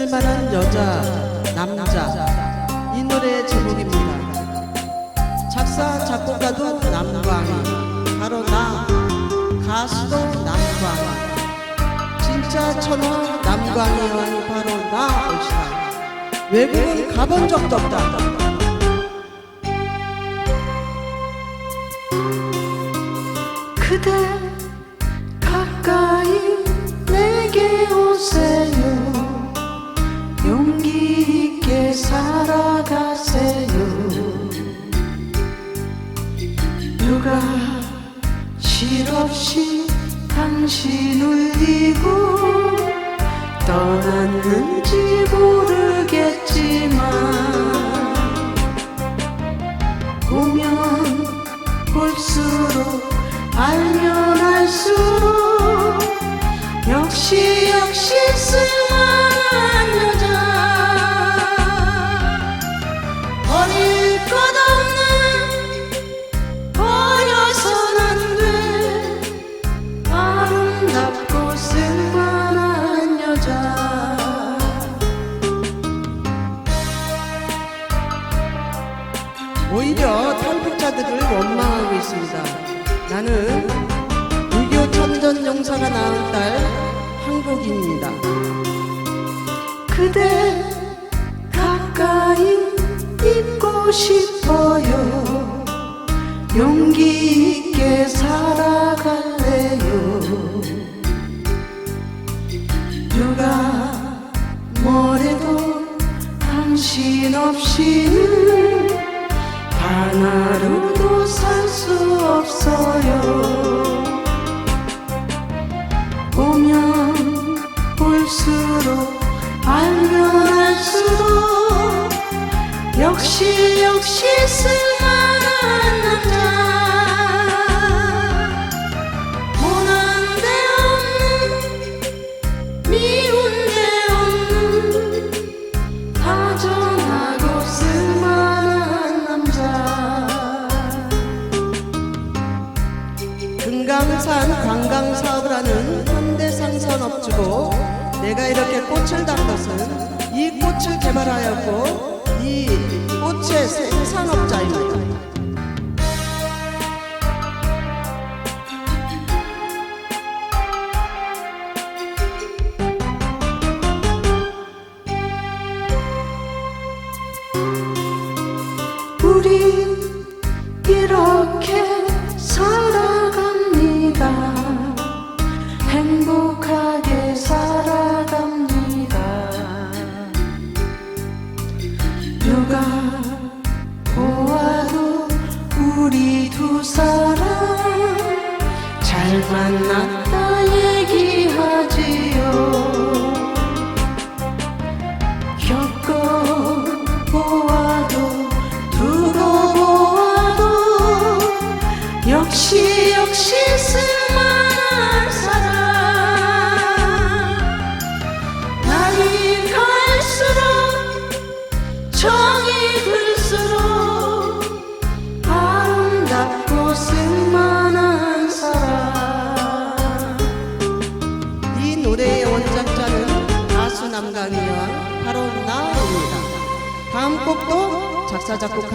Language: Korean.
쓸만한 여자, 남자. 이 노래의 제목입니다. 작사 작곡가도 남광희. 바로 나 가수도 남광희. 진짜 천하 남광희 여왕이 바로 나 옳시다 외국은 가본 적도 없다. 그대 누가 실없이 당신 울리고 떠났는지 모르겠지만 보면 볼수록 알면 알수록 역시 역시 쓸 오히려 탈북자들을 원망하고 있습니다. 나는 6.25 천전용사가 낳은 딸 한국인입니다. 그대 가까이 있고 싶어요 용기 있게 살아갈래요 누가 뭐래도 당신 없이는 단 하루도 살 수 없어요 금강산 관광 사업을 하는 현대상선업주고 내가 이렇게 꽃을 단 것은 이 꽃을 개발하였고 이 꽃의 생산업자입니다. 우리 이렇게 누가 보아도 우리 두 사람 잘 만났다 얘기하지요. 이 노래의 원작자는 가수 남강희 여왕 바로 나입니다. 다음 곡도 작사 작곡한